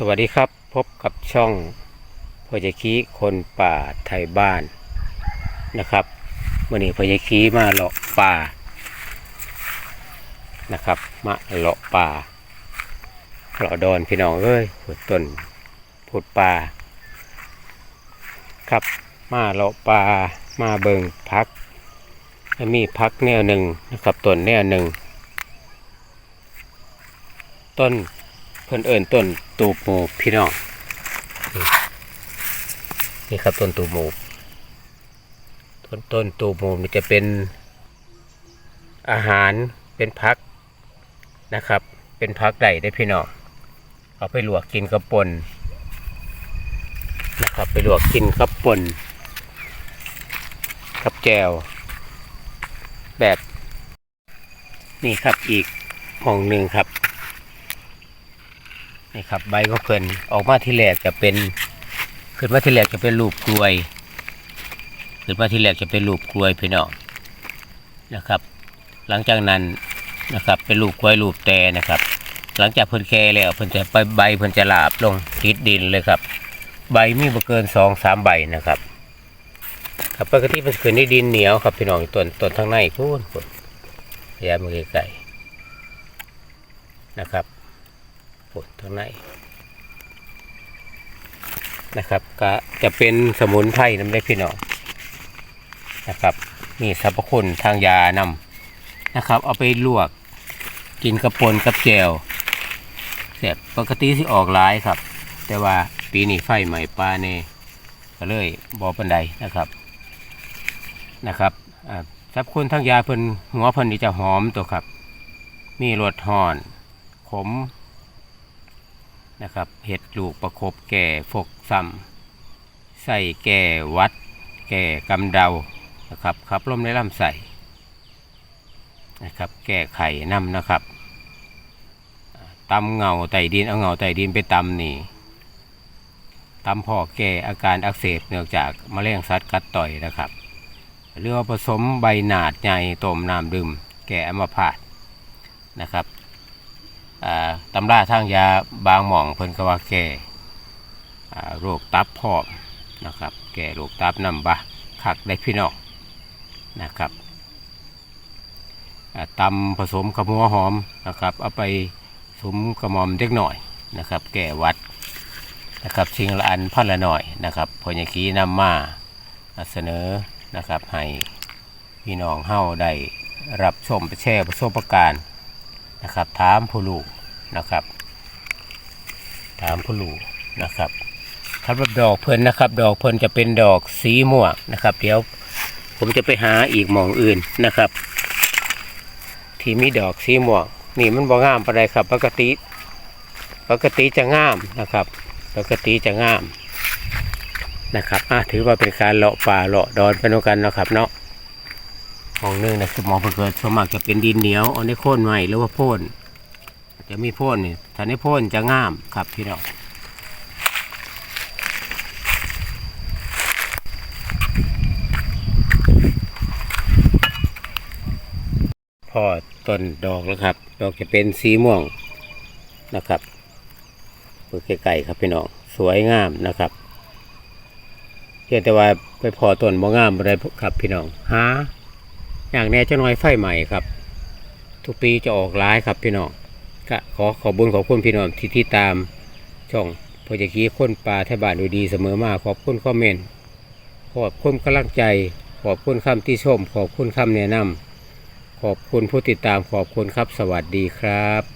สวัสดีครับพบกับช่องพจคีคนป่าไทยบ้านนะครับวันนี้พจคีมาเลาะป่านะครับมาเลาะป่าเลาะดอนพี่น้องเอ้ยพุดต้นพุดป่าครับมาเลาะป่ามาเบิงพักมีพักแนวหนึ่งนะครับต้นแนวหนึ่งต้นเพิ่นเอิ้นต้น ตูบหมูพี่น้องนี่ครับต้นตูบหมูต้นต้นตูบหมูนี่จะเป็นอาหารเป็นพักนะครับ เป็นพักใดได้พี่น้องเอาไปลวกกินกับปนนะครับไปลวกกินกับปนกับแจวแบบ นี่ครับอีกห้องหนึ่งครับ นี่ครับใบก็เพิ่นออกมาที่แรกจะเป็นขึ้นมาที่แรกจะเป็นรูปกลวยขึ้นมาที่แรกจะเป็นรูปกลวยพี่น้องนะครับ หลังจากนั้นนะครับเป็นรูปกลวยรูปแต่นะครับ หลังจากเพิ่นแก่แล้วเพิ่นจะไปใบเพิ่นจะลาบลงติดดินเลยครับ ใบมีบ่เกินสองสามใบนะครับครับปกติมันขึ้นในดินเหนียวครับพี่น้องต้นต้นทางในพูนพูนพยายามมาไกลๆนะครับ ดทางในนะครับ ก็จะเป็นสมุนไพรน้ำได้พี่น้องนะครับ มีสรรพคุณทางยานำนะครับ เอาไปลวกกินกับปนกับแจวแสบปกติที่ออกหลายครับ แต่ว่าปีนี้ไฟใหม่ปลาเน่ก็เลยบอปันไดนะครับนะครับสรรพคุณทางยาเพิ่นหัวเพิ่นนี่จะหอมตัวครับ มีรสห่อน ขม นะครับเห็ดลูกประคบแก่ฟกซ้ำใส่แก่วัด แก่กำเดานะครับขับลมในลำใส่นะครับแก้ไข่น้ำนะครับตำเงาไตดินเอาเงาไตดินไปตำนี่ตำพอแก้อาการอักเสบเนื่องจากมะเร็งสัตว์กัดต่อยนะครับหรือผสมใบหนาดใหญ่ต้มน้ำดื่มแก้อัมพาตนะครับ ตำราทางยาบางหม่องเพิ่นก็ว่าแก่โรคตับพร้อมนะครับ แก่โรคตับนำบะคักได้พี่น้องนะครับตำผสมกับหัวหอมนะครับ เอาไปสมกระหมอมเล็กหน่อยนะครับ แก่วัดนะครับชิงละอันพันละหน่อยนะครับพญคีนำมาเสนอนะครับให้พี่น้องเฮาได้รับชมไปแชร์ประสบการณ์นะครับถามผู้ลูก นะครับ ถามผู้ลูกนะครับครับดอกเพลินนะครับ ดอกเพลินจะเป็นดอกสีม่วงนะครับ เดี๋ยวผมจะไปหาอีกหมองอื่นนะครับ ที่มีดอกสีม่วงนี่มันบ่งามปานใดครับ ปกติ ปกติจะงามนะครับ ปกติจะงามนะครับอะถือว่าเป็นการเลาะป่าเลาะดอนไปด้วยกันนะครับเนาะของหนึงนะคือมองเพิ่นเกิดสมัครจะเป็นดินเหนียวเอาในโค่นใหม่หรือว่าโพ่น จะมีโพ่นนี่ถ้าในโพ่นจะงามครับพี่น้องพอต้นดอกแล้วครับ ดอกจะเป็นสีม่วงนะครับเปิดไก่ครับพี่น้องสวยงามนะครับเพียงแต่ว่าไปพอต้นบ่งามบ่ได้ครับพี่น้องหาอย่างแน่จะน้อยไฟใหม่ครับ ทุกปีจะออกร้ายครับพี่น้อง ก็ขอขอบุญขอบคุณพี่น้องที่ที่ตามช่องพอจะคีค้นปลาแทบบานดูดีเสมอมาขอบคุณคอมเมนต์ขอบคุณกำลังใจ ขอบคุณคำที่ชม ขอบคุณคำแนะนำขอบคุณผู้ติดตามขอบคุณครับสวัสดีครับ